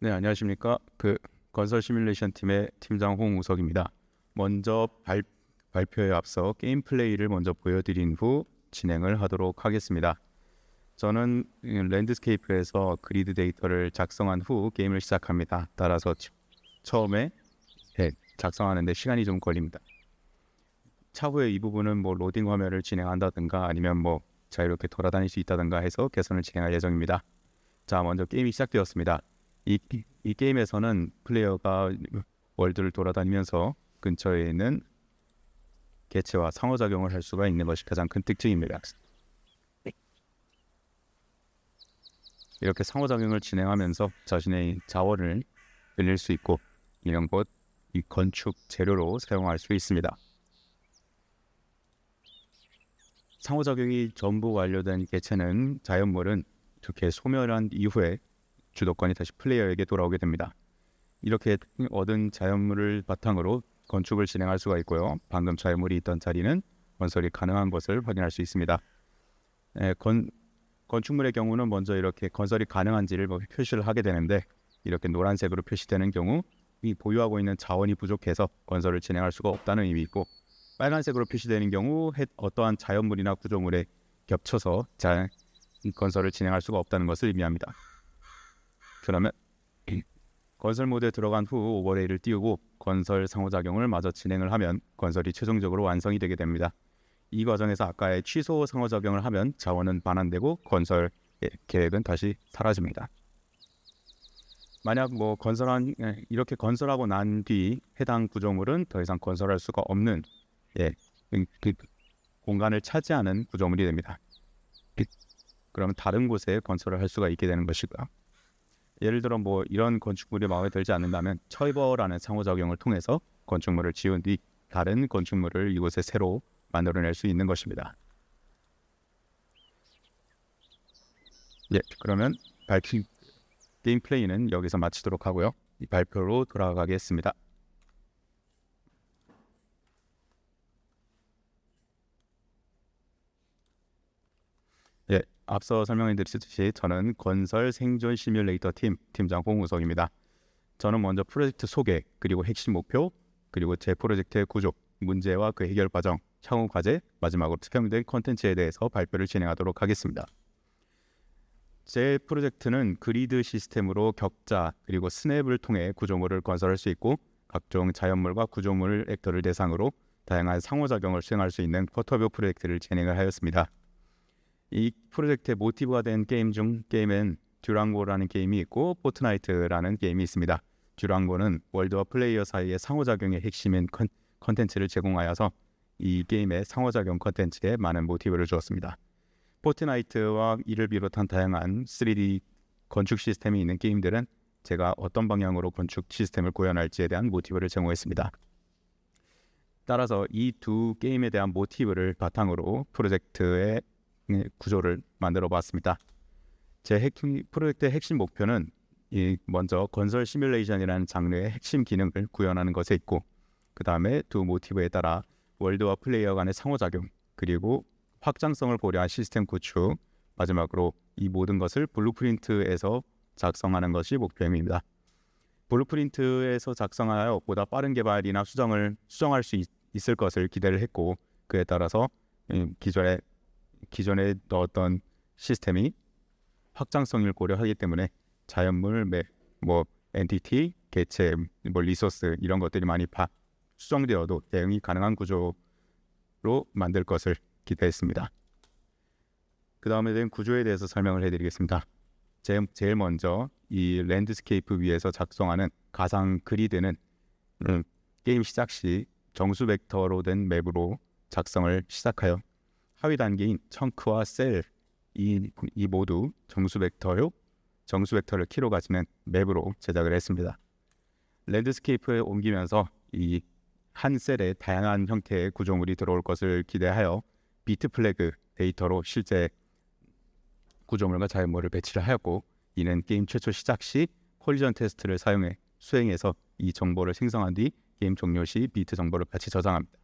네, 안녕하십니까. 그 건설 시뮬레이션 팀의 팀장 홍우석입니다. 먼저 발, 발표에 앞서 게임 플레이를 먼저 보여드린 후 진행을 하도록 하겠습니다. 저는 이 랜드스케이프에서 그리드 데이터를 작성한 후 게임을 시작합니다. 따라서 치- 처음에 예, 작성하는데 시간이 좀 걸립니다. 차후에 이 부분은 뭐 로딩 화면을 진행한다든가 아니면 뭐 자유롭게 돌아다닐 수 있다든가 해서 개선을 진행할 예정입니다. 자, 먼저 게임이 시작되었습니다. 이, 이 게임에서는 플레이어가 월드를 돌아다니면서 근처에 있는 개체와 상호작용을 할 수가 있는 것이 가장 큰 특징입니다. 이렇게 상호작용을 진행하면서 자신의 자원을 늘릴 수 있고 이런 것 이 건축 재료로 사용할 수 있습니다. 상호작용이 전부 완료된 개체는 자연물은 이렇게 소멸한 이후에 주도권이 다시 플레이어에게 돌아오게 됩니다. 이렇게 얻은 자연물을 바탕으로 건축을 진행할 수가 있고요. 방금 자연물이 있던 자리는 건설이 가능한 것을 확인할 수 있습니다. 에, 건, 건축물의 경우는 먼저 이렇게 건설이 가능한지를 뭐 표시를 하게 되는데 이렇게 노란색으로 표시되는 경우 이 보유하고 있는 자원이 부족해서 건설을 진행할 수가 없다는 의미이고 빨간색으로 표시되는 경우 해- 어떠한 자연물이나 구조물에 겹쳐서 자, 이 건설을 진행할 수가 없다는 것을 의미합니다. 그러면 건설 모드에 들어간 후 오버레이를 띄우고 건설 상호작용을 마저 진행을 하면 건설이 최종적으로 완성이 되게 됩니다. 이 과정에서 아까의 취소 상호작용을 하면 자원은 반환되고 건설 예, 계획은 다시 사라집니다. 만약 뭐 건설한 예, 이렇게 건설하고 난 뒤 해당 구조물은 더 이상 건설할 수가 없는 예, 그, 그 공간을 차지하는 구조물이 됩니다. 그- 그러면 다른 곳에 건설을 할 수가 있게 되는 것이고요. 예를 들어 뭐 이런 건축물이 마음에 들지 않는다면 처이버라는 상호작용을 통해서 건축물을 지은 뒤 다른 건축물을 이곳에 새로 만들어낼 수 있는 것입니다. 예, 그러면 발표 게임 플레이는 여기서 마치도록 하고요. 이 발표로 돌아가겠습니다. 예, 앞서 설명해 드렸듯이 저는 건설 생존 시뮬레이터 팀 팀장 홍우석입니다. 저는 먼저 프로젝트 소개, 그리고 핵심 목표, 그리고 제 프로젝트의 구조, 문제와 그 해결 과정, 향후 과제, 마지막으로 투표된 콘텐츠에 대해서 발표를 진행하도록 하겠습니다. 제 프로젝트는 그리드 시스템으로 격자 그리고 스냅을 통해 구조물을 건설할 수 있고 각종 자연물과 구조물 액터를 대상으로 다양한 상호작용을 수행할 수 있는 포터뷰 프로젝트를 진행을 하였습니다. 이 프로젝트의 모티브가 된 게임 중 게임엔 듀랑고라는 게임이 있고 포트나이트라는 게임이 있습니다. 듀랑고는 월드와 플레이어 사이의 상호작용의 핵심인 컨, 컨텐츠를 제공하여서 이 게임의 상호작용 컨텐츠에 많은 모티브를 주었습니다. 포트나이트와 이를 비롯한 다양한 3D 건축 시스템이 있는 게임들은 제가 어떤 방향으로 건축 시스템을 구현할지에 대한 모티브를 제공했습니다. 따라서 이 두 게임에 대한 모티브를 바탕으로 프로젝트의 음, 구조를 만들어 봤습니다. 제 핵, 프로젝트의 핵심 목표는 이 먼저 건설 시뮬레이션이라는 장르의 핵심 기능을 구현하는 것에 있고 그 다음에 두 모티브에 따라 월드와 플레이어 간의 상호작용 그리고 확장성을 고려한 시스템 구축 마지막으로 이 모든 것을 블루프린트에서 작성하는 것이 목표입니다. 블루프린트에서 작성하여 보다 빠른 개발이나 수정을 수정할 수 있, 있을 것을 기대를 했고 그에 따라서 음, 기존에 기존에 넣었던 시스템이 확장성을 고려하기 때문에 자연물, 매, 뭐 엔티티, 개체, 뭐 리소스 이런 것들이 많이 바, 수정되어도 대응이 가능한 구조로 만들 것을 기대했습니다. 그 다음에 대한 구조에 대해서 설명을 해드리겠습니다. 제, 제일 먼저 이 랜드스케이프 위에서 작성하는 가상 그리드는 음, 게임 시작 시 정수 벡터로 된 맵으로 작성을 시작하여 하위 단계인 청크와 셀 이, 이 모두 정수 벡터요 정수 벡터를 키로 가지는 맵으로 제작을 했습니다. 랜드스케이프에 옮기면서 이 한 셀에 다양한 형태의 구조물이 들어올 것을 기대하여 비트 플래그 데이터로 실제 구조물과 자연물을 배치를 하였고 이는 게임 최초 시작 시 콜리전 테스트를 사용해 수행해서 이 정보를 생성한 뒤 게임 종료 시 비트 정보를 같이 저장합니다.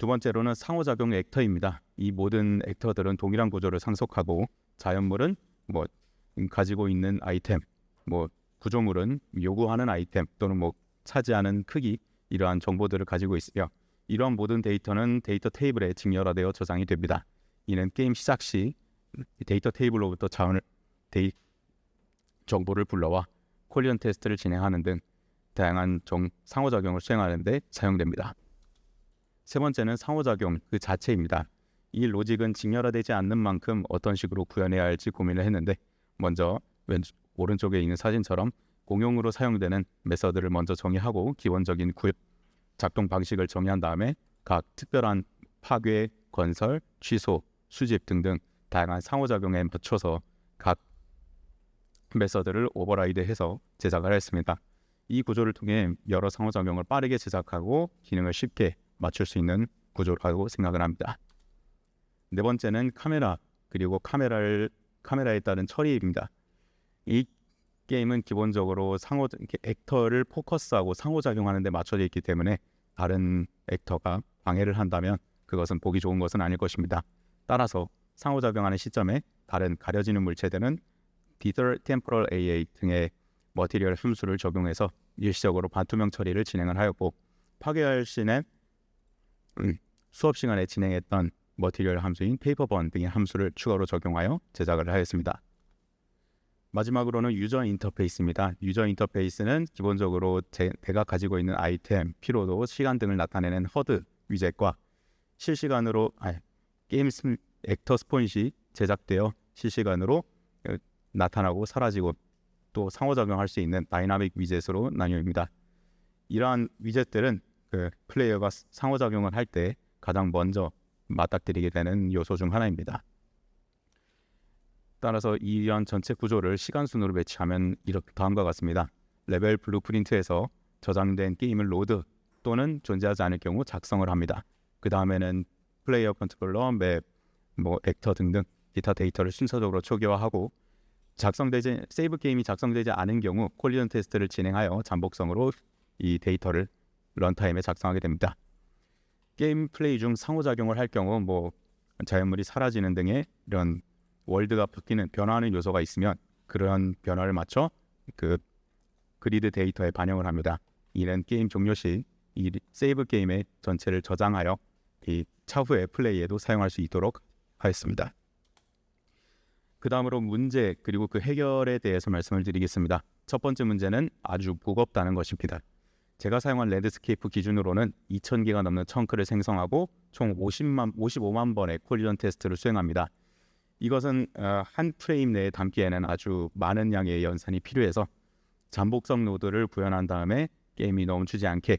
두 번째로는 상호작용 액터입니다. 이 모든 액터들은 동일한 구조를 상속하고 자연물은 뭐 가지고 있는 아이템, 뭐 구조물은 요구하는 아이템 또는 뭐 차지하는 크기 이러한 정보들을 가지고 있으며 이러한 모든 데이터는 데이터 테이블에 직렬화되어 저장이 됩니다. 이는 게임 시작 시 데이터 테이블로부터 자원을 데이 정보를 불러와 콜리언 테스트를 진행하는 등 다양한 정, 상호작용을 수행하는 데 사용됩니다. 세 번째는 상호작용 그 자체입니다. 이 로직은 직렬화되지 않는 만큼 어떤 식으로 구현해야 할지 고민을 했는데 먼저 왼 오른쪽에 있는 사진처럼 공용으로 사용되는 메서드를 먼저 정의하고 기본적인 구, 작동 방식을 정의한 다음에 각 특별한 파괴, 건설, 취소, 수집 등등 다양한 상호작용에 맞춰서 각 메서드를 오버라이드해서 제작을 했습니다. 이 구조를 통해 여러 상호작용을 빠르게 제작하고 기능을 쉽게 맞출 수 있는 구조라고 생각을 합니다. 네 번째는 카메라 그리고 카메라를 카메라에 따른 처리입니다. 이 게임은 기본적으로 상호 액터를 포커스하고 상호작용하는 데 맞춰져 있기 때문에 다른 액터가 방해를 한다면 그것은 보기 좋은 것은 아닐 것입니다. 따라서 상호작용하는 시점에 다른 가려지는 물체들은 디더 템포럴 AA 등의 머티리얼 함수를 적용해서 일시적으로 반투명 처리를 진행을 하였고 파괴할 시는 음, 수업 시간에 진행했던 머티리얼 함수인 페이퍼번 등의 함수를 추가로 적용하여 제작을 하였습니다. 마지막으로는 유저 인터페이스입니다. 유저 인터페이스는 기본적으로 제, 내가 가지고 있는 아이템, 피로도, 시간 등을 나타내는 허드 위젯과 실시간으로 아니, 게임 스, 액터 스폰시 제작되어 실시간으로 어, 나타나고 사라지고 또 상호작용할 수 있는 다이나믹 위젯으로 나뉩니다. 이러한 위젯들은 그 플레이어가 상호작용을 할 때 가장 먼저 맞닥뜨리게 되는 요소 중 하나입니다. 따라서 이러한 전체 구조를 시간 순으로 배치하면 이렇게 다음과 같습니다. 레벨 블루프린트에서 저장된 게임을 로드 또는 존재하지 않을 경우 작성을 합니다. 그 다음에는 플레이어 컨트롤러, 맵, 뭐 액터 등등 기타 데이터를 순서적으로 초기화하고 작성되지 세이브 게임이 작성되지 않은 경우 콜리전 테스트를 진행하여 잠복성으로 이 데이터를 런타임에 작성하게 됩니다. 게임 플레이 중 상호작용을 할 경우 뭐 자연물이 사라지는 등의 이런 월드가 바뀌는 변화하는 요소가 있으면 그런 변화를 맞춰 그 그리드 데이터에 반영을 합니다. 이는 게임 종료 시 이 세이브 게임의 전체를 저장하여 이 차후의 플레이에도 사용할 수 있도록 하였습니다. 그 다음으로 문제 그리고 그 해결에 대해서 말씀을 드리겠습니다. 첫 번째 문제는 아주 무겁다는 것입니다. 제가 사용한 랜드스케이프 기준으로는 2,000개가 넘는 청크를 생성하고 총 50만 55만 번의 콜리전 테스트를 수행합니다. 이것은 어, 한 프레임 내에 담기에는 아주 많은 양의 연산이 필요해서 잠복성 노드를 구현한 다음에 게임이 멈추지 않게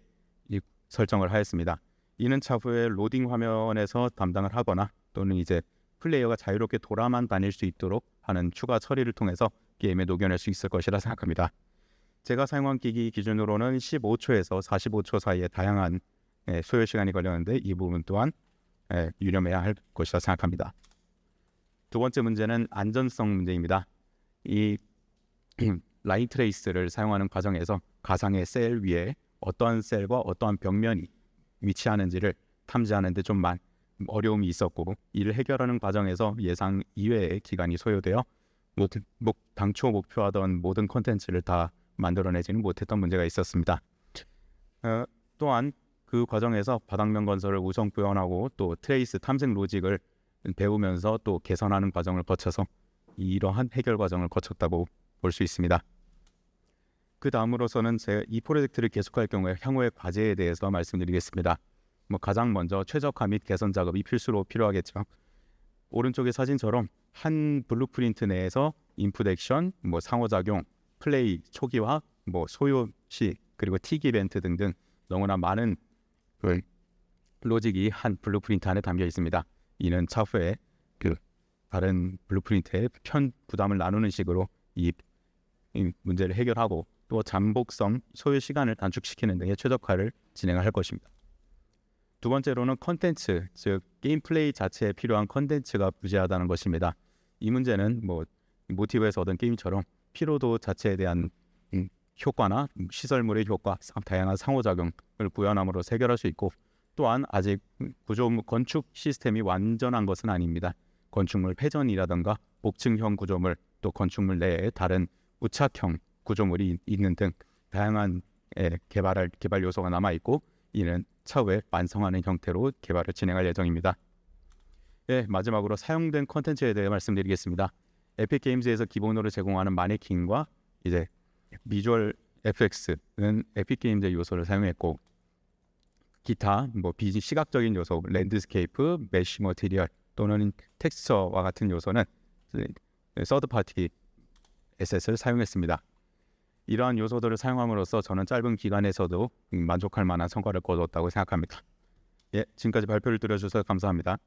설정을 하였습니다. 이는 차후에 로딩 화면에서 담당을 하거나 또는 이제 플레이어가 자유롭게 돌아만 다닐 수 있도록 하는 추가 처리를 통해서 게임에 녹여낼 수 있을 것이라 생각합니다. 제가 사용한 기기 기준으로는 15초에서 45초 사이에 다양한 예, 소요 시간이 걸렸는데 이 부분 또한 예, 유념해야 할 것이라 생각합니다. 두 번째 문제는 안전성 문제입니다. 이 라인 트레이스를 사용하는 과정에서 가상의 셀 위에 어떠한 셀과 어떠한 벽면이 위치하는지를 탐지하는 데좀많 어려움이 있었고 이를 해결하는 과정에서 예상 이외의 기간이 소요되어 모든 목, 당초 목표하던 모든 콘텐츠를 다 만들어내지는 못했던 문제가 있었습니다. 어, 또한 그 과정에서 바닥면 건설을 우선 구현하고 또 트레이스 탐색 로직을 배우면서 또 개선하는 과정을 거쳐서 이러한 해결 과정을 거쳤다고 볼 수 있습니다. 그 다음으로서는 제 이 프로젝트를 계속할 경우에 향후의 과제에 대해서 말씀드리겠습니다. 뭐 가장 먼저 최적화 및 개선 작업이 필수로 필요하겠죠. 오른쪽의 사진처럼 한 블루프린트 내에서 인풋 액션, 뭐 상호작용, 플레이 초기화, 뭐 소요 시 그리고 틱 이벤트 등등 너무나 많은 그 로직이 한 블루프린트 안에 담겨 있습니다. 이는 차후에 그 다른 블루프린트의 편 부담을 나누는 식으로 이, 이 문제를 해결하고 또 잠복성 소요 시간을 단축시키는 등의 최적화를 진행할 것입니다. 두 번째로는 컨텐츠, 즉 게임 플레이 자체에 필요한 컨텐츠가 부재하다는 것입니다. 이 문제는 뭐 모티브에서 얻은 게임처럼 피로도 자체에 대한 음, 효과나 시설물의 효과, 다양한 상호작용을 구현함으로 해결할 수 있고 또한 아직 구조 건축 시스템이 완전한 것은 아닙니다. 건축물 회전이라든가 복층형 구조물 또 건축물 내에 다른 우착형 구조물이 있- 있는 등 다양한 예, 개발할 개발 요소가 남아 있고 이는 차후에 완성하는 형태로 개발을 진행할 예정입니다. 예, 마지막으로 사용된 컨텐츠에 대해 말씀드리겠습니다. 에픽 게임즈에서 기본으로 제공하는 마네킹과 이제 비주얼 FX는 에픽 게임즈의 요소를 사용했고 기타 뭐 비지 시각적인 요소, 랜드스케이프, 메쉬 머티리얼 또는 텍스처와 같은 요소는 서드 파티 에셋을 사용했습니다. 이러한 요소들을 사용함으로써 저는 짧은 기간에서도 음, 만족할 만한 성과를 거뒀다고 생각합니다. 예, 지금까지 발표를 들어주셔서 감사합니다.